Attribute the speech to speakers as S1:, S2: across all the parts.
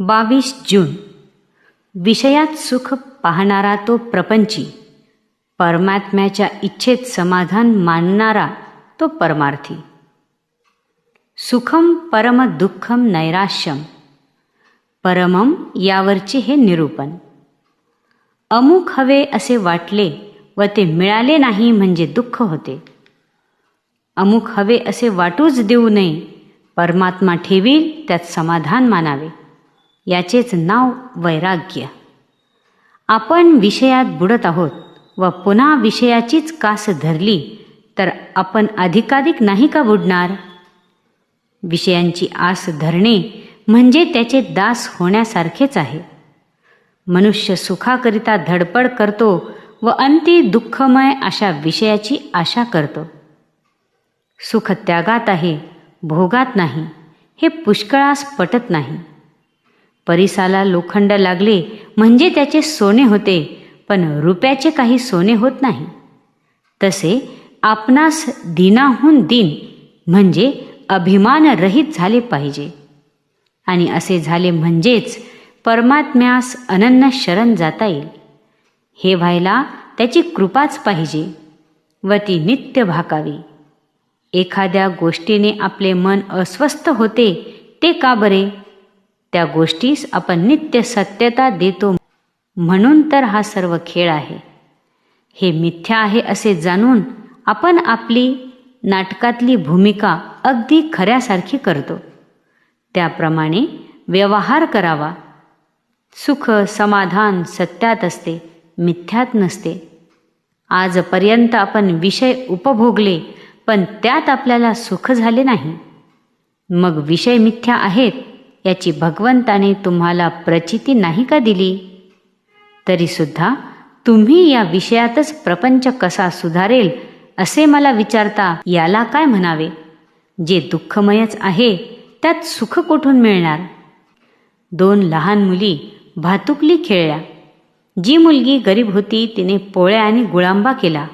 S1: बावीस जून. विषयात सुख पाहणारा तो प्रपंची परमात्म्याच्या इच्छेत समाधान मानणारा तो परमार्थी. सुखम परम दुःखम नैराश्यम परमम यावरचे हे निरूपण. अमुक हवे असे वाटले व ते मिळाले नाही म्हणजे दुःख होते. अमुक हवे असे वाटूच देऊ नये परमात्मा ठेवी त्यात समाधान मानावे. याचेच नाव वैराग्य. आपण विषयात बुडत आहोत व पुन्हा विषयाचीच कास धरली तर आपण अधिकाधिक नाही का बुडणार? विषयांची आस धरणे म्हणजे त्याचे दास होण्यासारखेच आहे. मनुष्य सुखाकरिता धडपड करतो व अंती दुःखमय अशा विषयाची आशा करतो. सुख त्यागात आहे भोगात नाही हे पुष्कळास पटत नाही. परिसाला लोखंड लागले म्हणजे त्याचे सोने होते पण रुपयाचे काही सोने होत नाही. तसे आपणास दिनाहून दिन म्हणजे अभिमानरहित झाले पाहिजे. आणि असे झाले म्हणजेच परमात्म्यास अनन्य शरण जाता येईल. हे व्हायला त्याची कृपाच पाहिजे व ती नित्य भाकावी. एखाद्या गोष्टीने आपले मन अस्वस्थ होते ते का बरे? त्या गोष्टीस आपण नित्य सत्यता देतो म्हणून तर हा सर्व खेळ आहे. हे मिथ्या आहे असे जाणून आपण आपली नाटकातली भूमिका अगदी खऱ्यासारखी करतो. त्याप्रमाणे व्यवहार करावा. सुख समाधान सत्यात असते मिथ्यात नसते. आजपर्यंत आपण विषय उपभोगले पण त्यात आपल्याला सुख झाले नाही. मग विषय मिथ्या आहेत याची भगवंताने तुम्हाला प्रचिती नाही का दिली? तरीसुद्धा तुम्ही या विषयातच प्रपंच कसा सुधारेल असे मला विचारता याला काय म्हणावे? जे दुःखमयच आहे त्यात सुख कुठून मिळणार? दोन लहान मुली भातुकली खेळल्या. जी मुलगी गरीब होती तिने पोळ्या आणि गुळांबा केला.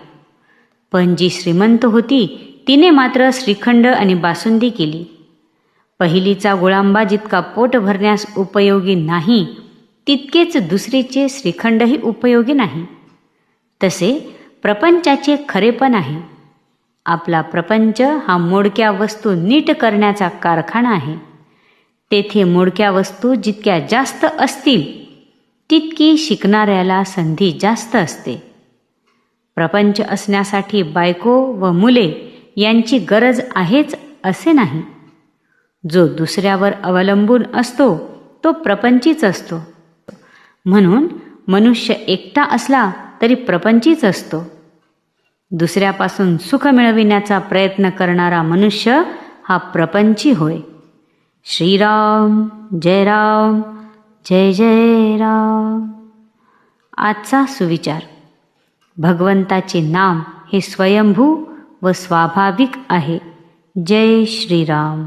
S1: पण जी श्रीमंत होती तिने मात्र श्रीखंड आणि बासुंदी केली. पहिलीचा गुळांबा जितका पोट भरण्यास उपयोगी नाही तितकेच दुसरीचे श्रीखंडही उपयोगी नाही. तसे प्रपंचाचे खरेपण आहे. आपला प्रपंच हा मोडक्या वस्तू नीट करण्याचा कारखाना आहे. तेथे मोडक्या वस्तू जितक्या जास्त असतील तितकी शिकणाऱ्याला संधी जास्त असते. प्रपंच असण्यासाठी बायको व मुले यांची गरज आहेच असे नाही. जो दुसऱ्यावर अवलंबून असतो तो प्रपंचीच असतो. म्हणून मनुष्य एकटा असला तरी प्रपंचीच असतो. दुसऱ्यापासून सुख मिळविण्याचा प्रयत्न करणारा मनुष्य हा प्रपंची होय. श्रीराम जय राम जय जय राम. आजचा सुविचार. भगवंताचे नाम हे स्वयंभू व स्वाभाविक आहे. जय श्रीराम.